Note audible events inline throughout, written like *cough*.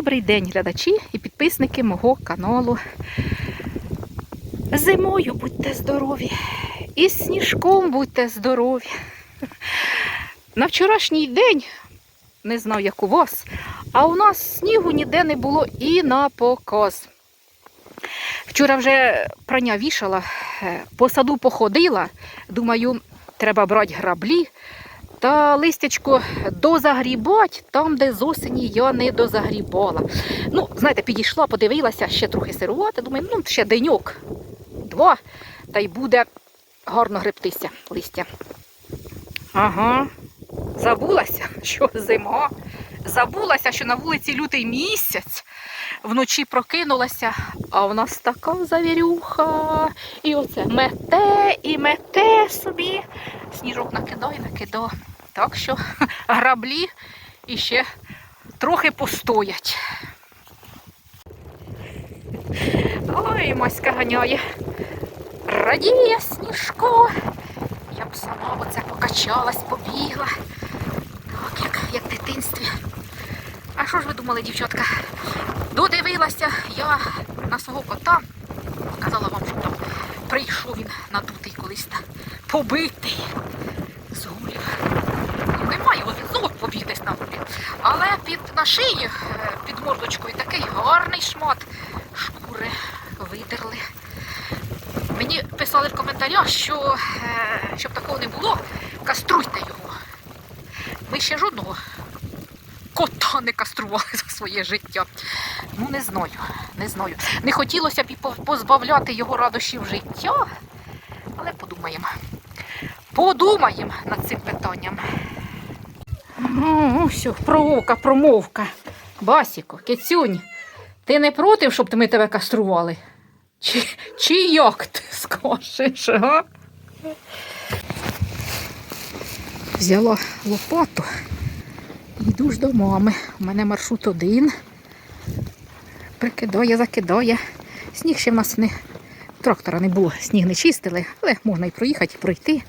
Добрий день, глядачі і підписники мого каналу. Зимою будьте здорові, і сніжком будьте здорові. На вчорашній день, не знаю, як у вас, а у нас снігу ніде не було і на показ. Вчора вже прання вішала, е, по саду походила. Думаю, треба брати граблі та листячко дозагрібать там, де з осені я не дозагрібала. Ну, знаєте, підійшла, подивилася, ще трохи сирувати. Думаю, ну ще деньок, два, та й буде гарно гребтися листя. Ага, забулася, що зима. Забулася, що на вулиці лютий місяць. Вночі прокинулася, а в нас така завірюха. І оце мете і мете собі. Сніжок накидає, накидає. Так що *laughs* граблі іще трохи постоять. Ой, Маська ганяє. Радіє сніжко. Я б сама оце покачалась, побігла. Так, як, як в дитинстві. А що ж ви думали, дівчатка? Додивилася я на свого кота. Казала вам, що там прийшов він надутий колись та побитий з гулів. Ну, немає, от він знову побіг десь на гулі. Але під на шиї, е, під мордочкою такий гарний шмат шкури видерли. Мені писали в коментарях, що е, щоб такого не було, каструйте його. Ми ще жодного кота не кастрували *laughs* за своє життя. Ну, не знаю, не знаю. Не хотілося б і позбавляти його радощів життя, але подумаємо. Подумаємо над цим питанням. Ну, все, промовка, промовка. Басіко, кицюнь, ти не проти, щоб ми тебе кастрували? Чи, чи як ти скажеш, а? Взяла лопату. Йду ж до мами. У мене маршрут один. Прикидає, закидає. Сніг ще в нас не трактора не було, сніг не чистили, але можна і проїхати, і пройти.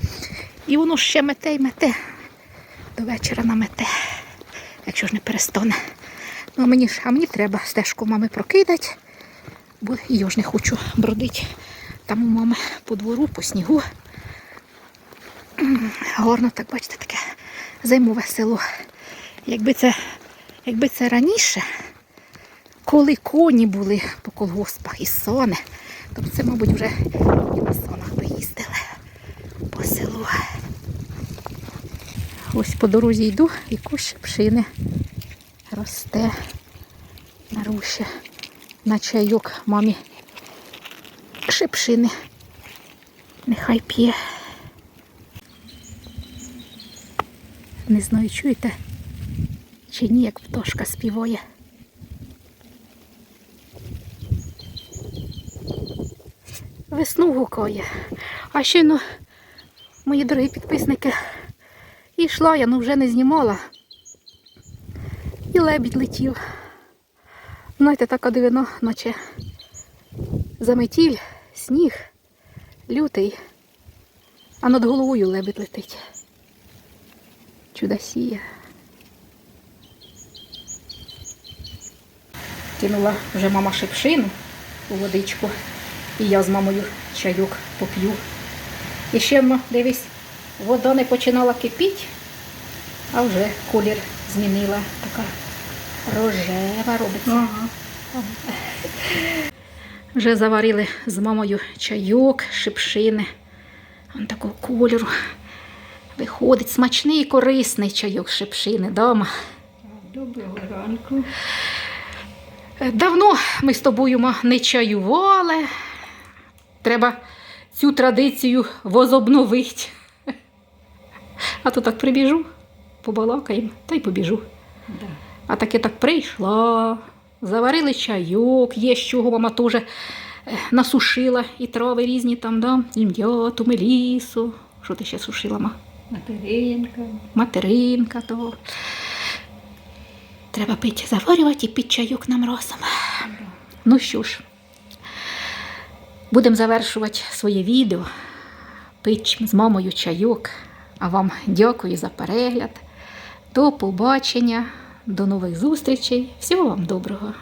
І воно ще мете й мете. До вечора намете, якщо ж не перестане. Ну, а мені ж, а мені треба стежку мами прокидати, бо я ж не хочу бродити. Там у мами по двору, по снігу. М, Гарно, так бачите, таке зимове село. Якби це, якби це раніше, коли коні були по колгоспах і сони, то це, мабуть, вже і на сонах би їздили по селу. Ось по дорозі йду і кущ пшини росте на руші. На чайок мамі шипшини. Нехай п'є. Не знаю, чуєте? Чи ні, як пташка співає. Весну гукає. А ще ну, мої дорогі підписники, і йшла я, ну вже не знімала. І лебідь летів. Знаєте, така дивина, наче заметіль, сніг, лютий, а над головою лебідь летить. Чудосія. Кинула вже мама шипшину у водичку. І я з мамою чайок поп'ю. І ще, дивись, вода не починала кипіти, а вже колір змінила. Така рожева робиться. Вже заварили з мамою чайок, шипшини. Вон такого кольору. Виходить смачний і корисний чайок з шипшини, дома. Доброго ранку. Давно ми з тобою ма, не чаювали. Треба цю традицію возобновити. А то так прибіжу, побалакаємо та й побіжу. Да. А таке так прийшла, заварили чайок, є з чого мама теж е, насушила і трави різні там, да? і м'яту, мелісу. Що ти ще сушила, ма? Материнка. Материнка того. Треба пити, заварювати і пити чайок нам разом. Ну що ж, будемо завершувати своє відео. Пить з мамою чайок. А вам дякую за перегляд. До побачення, До нових зустрічей. Всього вам доброго!